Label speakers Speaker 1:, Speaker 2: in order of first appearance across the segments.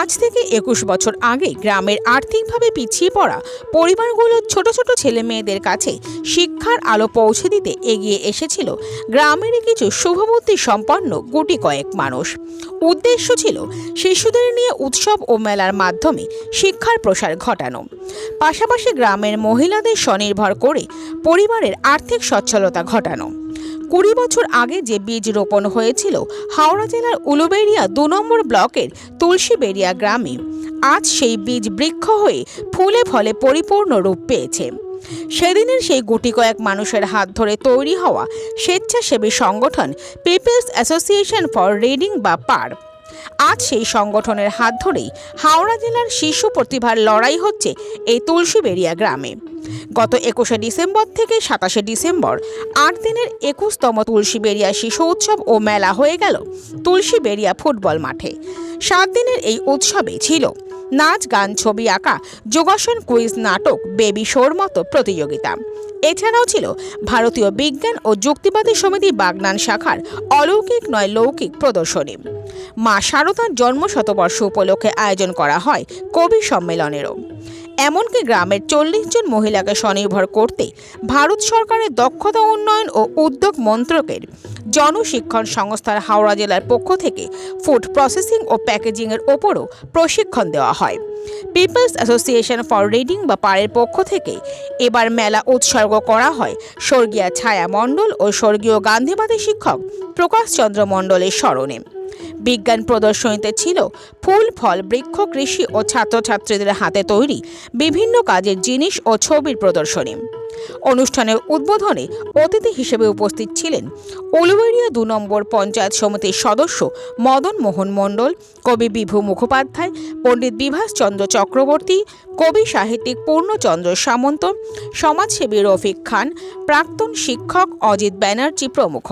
Speaker 1: আজ থেকে একুশ বছর আগে গ্রামের আর্থিকভাবে পিছিয়ে পড়া পরিবারগুলোর ছোট ছোট ছেলে মেয়েদের কাছে শিক্ষার আলো পৌঁছে দিতে এগিয়ে এসেছিল গ্রামের কিছু শুভবুদ্ধি সম্পন্ন গুটি কয়েক মানুষ। উদ্দেশ্য ছিল শিশুদের নিয়ে উৎসব ও মেলার মাধ্যমে শিক্ষার প্রসার ঘটানো। পাশাপাশি গ্রামের মহিলাদের স্বনির্ভর করে পরিবারের আর্থিক সচ্ছলতা ঘটানো। কুড়ি বছর আগে যে বীজ রোপণ হয়েছিল, হাওড়া জেলার উলুবেড়িয়া দু নম্বর ব্লকের তুলসীবেড়িয়া গ্রামে। আজ সেই বীজ বৃক্ষ হয়ে ফুলে ফলে পরিপূর্ণ রূপ পেয়েছে। সেদিনের সেই গুটি কয়েক মানুষের হাত ধরে তৈরি হওয়া স্বেচ্ছাসেবী সংগঠন পিপলস অ্যাসোসিয়েশন ফর রিডিং বা পার আজ সেই সংগঠনের হাত ধরেই হাওড়া জেলার শিশু প্রতিভার লড়াই হচ্ছে এই তুলসীবেড়িয়া গ্রামে। গত একুশে ডিসেম্বর থেকে সাতাশে ডিসেম্বর আট দিনের একুশতম তুলসীবেড়িয়া শিশু উৎসব ও মেলা হয়ে গেল তুলসীবেড়িয়া ফুটবল মাঠে। সাত দিনের এই উৎসবে ছিল নাচ, গান, ছবি আঁকা, যোগাসন, কুইজ, নাটক, বেবি শোর মতো প্রতিযোগিতা। এছাড়াও ছিল ভারতীয় বিজ্ঞান ও যুক্তিবাদী সমিতি বাগনান শাখার অলৌকিক নয় লৌকিক প্রদর্শনী। মা শারদার জন্ম শতবর্ষ উপলক্ষে আয়োজন করা হয় কবি সম্মেলনেরও। এমনকি গ্রামের চল্লিশ জন মহিলাকে স্বনির্ভর করতে ভারত সরকারের দক্ষতা উন্নয়ন ও উদ্যোগ মন্ত্রকের জনশিক্ষণ সংস্থার হাওড়া জেলার পক্ষ থেকে ফুড প্রসেসিং ও প্যাকেজিংয়ের ওপরও প্রশিক্ষণ দেওয়া হয়। পিপলস অ্যাসোসিয়েশন ফর রিডিং বা পাড়ের পক্ষ থেকে এবার মেলা উৎসর্গ করা হয় স্বর্গীয় ছায়া মণ্ডল ও স্বর্গীয় গান্ধীবাদী শিক্ষক প্রকাশচন্দ্র মণ্ডলের স্মরণে। বিজ্ঞান প্রদর্শনীতে ছিল ফুল, ফল, বৃক্ষ, কৃষি ও ছাত্রছাত্রীদের হাতে তৈরি বিভিন্ন কাজের জিনিস ও ছবির প্রদর্শনী। অনুষ্ঠানের উদ্বোধনে অতিথি হিসেবে উপস্থিত ছিলেন উলুবেড়িয়া দু নম্বর পঞ্চায়েত সমিতির সদস্য মদন মোহন মণ্ডল, কবি বিভু মুখোপাধ্যায়, পণ্ডিত বিভাস চন্দ্র চক্রবর্তী, কবি সাহিত্যিক পূর্ণচন্দ্র সামন্ত, সমাজসেবী রফিক খান, প্রাক্তন শিক্ষক অজিত ব্যানার্জি প্রমুখ।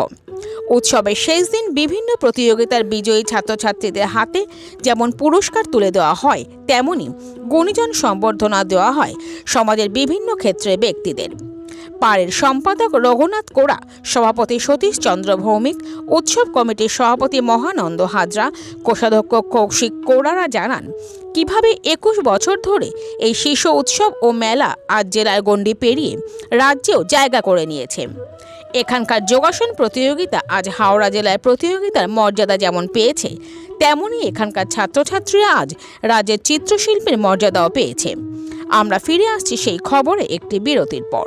Speaker 1: উৎসবের শেষ দিন বিভিন্ন প্রতিযোগিতার বিজয়ী ছাত্রছাত্রীদের হাতে যেমন পুরস্কার তুলে দেওয়া হয়, তেমনি গুণীজন সম্বর্ধনা দেওয়া হয় সমাজের বিভিন্ন ক্ষেত্রে ব্যক্তিদের। পাড়ের সম্পাদক রঘুনাথ কোড়া, সভাপতি সতীশ চন্দ্র ভৌমিক, উৎসব কমিটির সভাপতি মহানন্দ হাজরা, কোষাধ্যক্ষ কৌশিক কোড়ারা জানান, কীভাবে একুশ বছর ধরে এই শিশু উৎসব ও মেলা আজ জেলার গণ্ডি পেরিয়ে রাজ্যেও জায়গা করে নিয়েছে। এখানকার যোগাসন প্রতিযোগিতা আজ হাওড়া জেলায় প্রতিযোগিতার মর্যাদা যেমন পেয়েছে, তেমনই এখানকার ছাত্রছাত্রীরা আজ রাজ্যের চিত্রশিল্পের মর্যাদাও পেয়েছে। আমরা ফিরে আসছি সেই খবরে একটি বিরতির পর।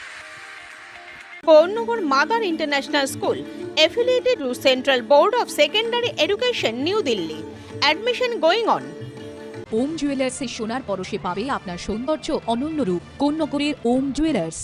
Speaker 1: Karnagar mother international school affiliated central board of secondary education new Delhi admission going on
Speaker 2: Om জুয়েলার্সে সোনার পরশে পাবে আপনার সৌন্দর্য অনন্য রূপ কর্ণগরের ওম জুয়েলার্স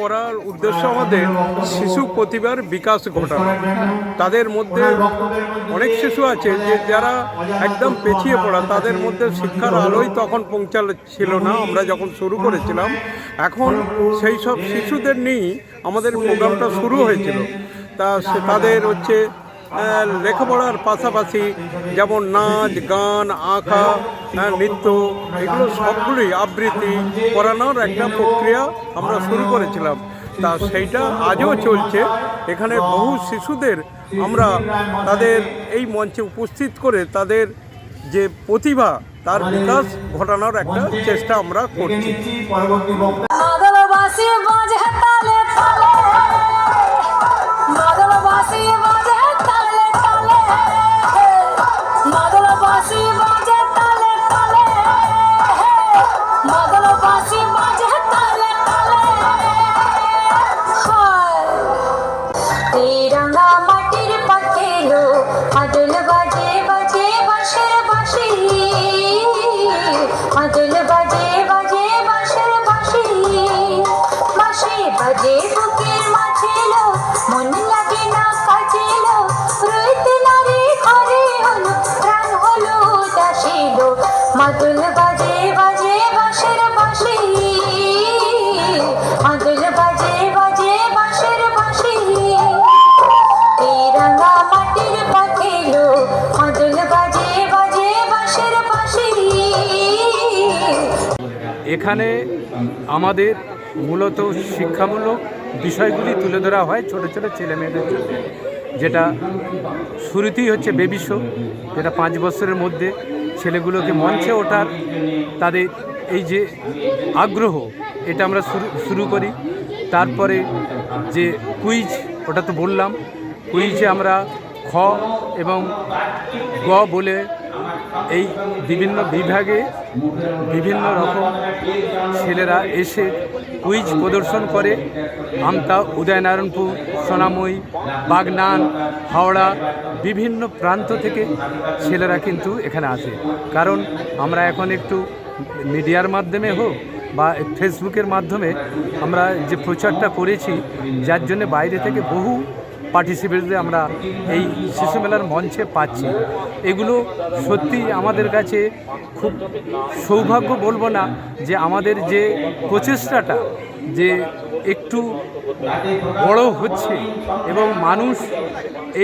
Speaker 3: মধ্যে শিশু প্রতিভার বিকাশ ঘটানো। তাদের মধ্যে অনেক শিশু আছে যে যারা একদম পেছিয়ে পড়া, তাদের মধ্যে শিক্ষার আলোই তখন পৌঁছাল ছিল না, আমরা যখন শুরু করেছিলাম। এখন সেই সব শিশুদের নিয়েই আমাদের প্রোগ্রামটা শুরু হয়েছিল। তা তাদের হচ্ছে লেখাপড়ার পাশাপাশি যেমন নাচ, গান, আঁকা নৃত্য, এগুলো সবগুলোই আবৃত্তি করানোর একটা প্রক্রিয়া আমরা শুরু করেছিলাম। তা সেইটা আজও চলছে। এখানে বহু শিশুদের আমরা তাদের এই মঞ্চে উপস্থিত করে তাদের যে প্রতিভা, তার বিকাশ ঘটানোর একটা চেষ্টা আমরা করছি।
Speaker 4: এখানে আমাদের মূলত শিক্ষামূলক বিষয়গুলি তুলে ধরা হয় ছোট ছোট ছেলে মেয়েদের জন্য, যেটা শুরুতেই হচ্ছে বেবি শো যেটা পাঁচ বছরের মধ্যে ছেলেগুলোকে মঞ্চে ওঠার তাদের এই যে আগ্রহ, এটা আমরা শুরু শুরু করি। তারপরে যে কুইজ ওটা তো বললাম কুইজে আমরা খ এবং গ বলে এই বিভিন্ন বিভাগে বিভিন্ন রকম ছেলেরা এসে কুইজ প্রদর্শন করে। আমতা, উদয়নারায়ণপুর, সোনাময়ী, বাগনান, হাওড়া বিভিন্ন প্রান্ত থেকে ছেলেরা কিন্তু এখানে আসে। কারণ আমরা এখন একটু মিডিয়ার মাধ্যমে হোক বা ফেসবুকের মাধ্যমে আমরা যে প্রচারটা করেছি, যার জন্য বাইরে থেকে বহু পার্টিসিপেটদের আমরা এই শিশু মেলার মঞ্চে পাচ্ছি। এগুলো সত্যি আমাদের কাছে খুব সৌভাগ্য বলব না যে আমাদের যে প্রচেষ্টাটা, যে একটু বড় হচ্ছে এবং মানুষ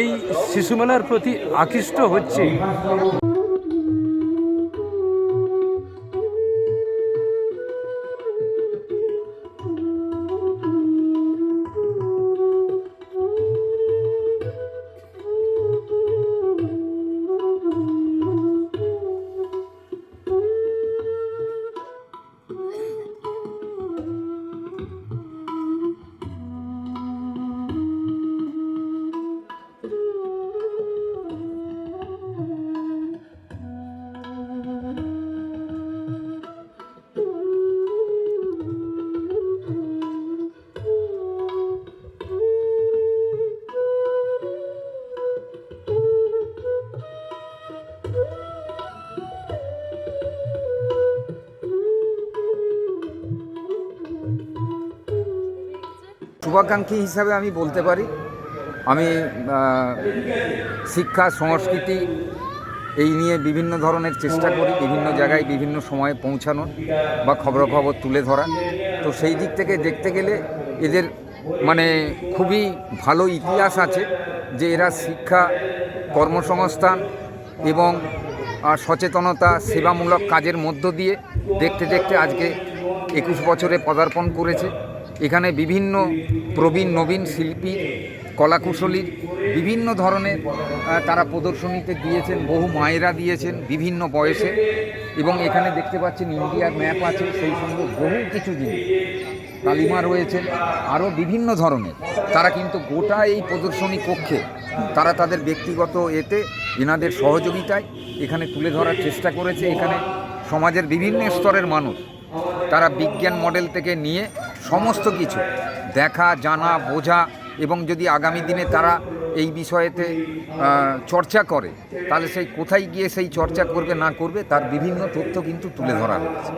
Speaker 4: এই শিশু মেলার প্রতি আকৃষ্ট হচ্ছে।
Speaker 5: শুভাকাঙ্ক্ষী হিসাবে আমি বলতে পারি। আমি শিক্ষা, সংস্কৃতি এই নিয়ে বিভিন্ন ধরনের চেষ্টা করি, বিভিন্ন জায়গায় বিভিন্ন সময়ে পৌঁছানোর বা খবরাখবর তুলে ধরা তো সেই দিক থেকে দেখতে গেলে এদের মানে খুবই ভালো ইতিহাস আছে যে এরা শিক্ষা, কর্মসংস্থান এবং সচেতনতা, সেবামূলক কাজের মধ্য দিয়ে দেখতে দেখতে আজকে একুশ বছরে পদার্পণ করেছে। এখানে বিভিন্ন প্রবীণ, নবীন শিল্পী কলাকুশলীর বিভিন্ন ধরনের তারা প্রদর্শনীতে দিয়েছেন, বহু মায়েরা দিয়েছেন বিভিন্ন বয়সে। এবং এখানে দেখতে পাচ্ছেন ইন্ডিয়ার ম্যাপ আছে, সেই সঙ্গে বহু কিছু জিনিস। কালিমা রয়েছেন আরও বিভিন্ন ধরনের। তারা কিন্তু গোটা এই প্রদর্শনী কক্ষে, তারা তাদের ব্যক্তিগত এতে, এনাদের সহযোগিতায় এখানে তুলে ধরার চেষ্টা করেছে। এখানে সমাজের বিভিন্ন স্তরের মানুষ, তারা বিজ্ঞান মডেল থেকে নিয়ে সমস্ত কিছু, দেখা, জানা, বোঝা এবং যদি আগামী দিনে তারা এই বিষয়েতে চর্চা করে, তাহলে সেই কোথায় গিয়ে সেই চর্চা করবে, না করবে, তার বিভিন্ন তথ্য কিন্তু তুলে ধরা হয়েছে।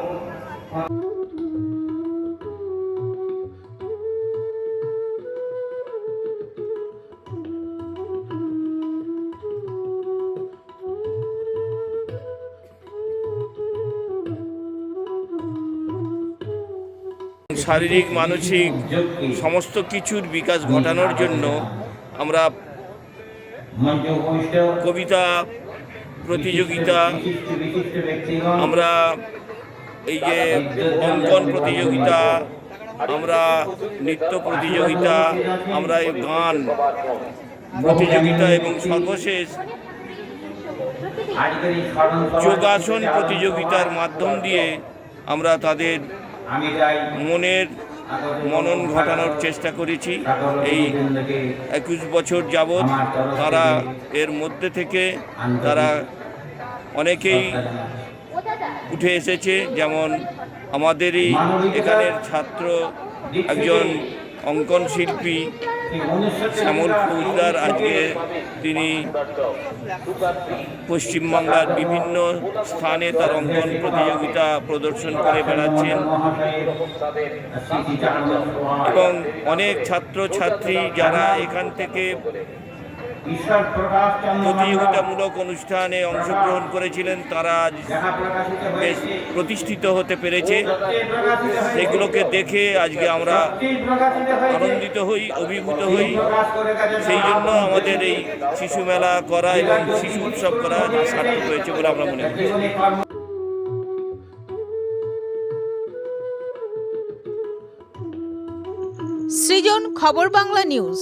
Speaker 6: শারীরিক, মানসিক সমস্ত কিছুর বিকাশ ঘটানোর জন্য আমরা কবিতা, প্রতিযোগিতা, আমরা এই যে অঙ্কন প্রতিযোগিতা, আমরা নৃত্য প্রতিযোগিতা, আমরা এই গান প্রতিযোগিতা এবং সর্বশেষ যোগাসন প্রতিযোগিতার মাধ্যম দিয়ে আমরা তাদের মনন ঘটানোর চেষ্টা করেছি। এই একুশ বছর যাবৎ তারা এর মধ্যে থেকে তারা অনেকেই উঠে এসেছে। যেমন আমাদেরই এখানের ছাত্র একজন অঙ্কন শিল্পী শ্যামল ফৌজদার আজকে তিনি পশ্চিমবাংলার বিভিন্ন স্থানে তার অঙ্কন প্রতিযোগিতা প্রদর্শন করে বেড়াচ্ছেন। এবং অনেক ছাত্র ছাত্রী যারা এখান থেকে প্রতিযোগিতামূলক অনুষ্ঠানে অংশগ্রহণ করেছিলেন তারা আজ বেশ প্রতিষ্ঠিত হতে পেরেছে। সেগুলোকে দেখে আজকে আমরা আনন্দিত হই অভিভূত হই। সেই জন্য আমাদের এই শিশু মেলা করা এবং শিশু উৎসব করা সার্থক হয়েছে। বলে আমরা মনে করি।
Speaker 1: সৃজন খবর বাংলা নিউজ।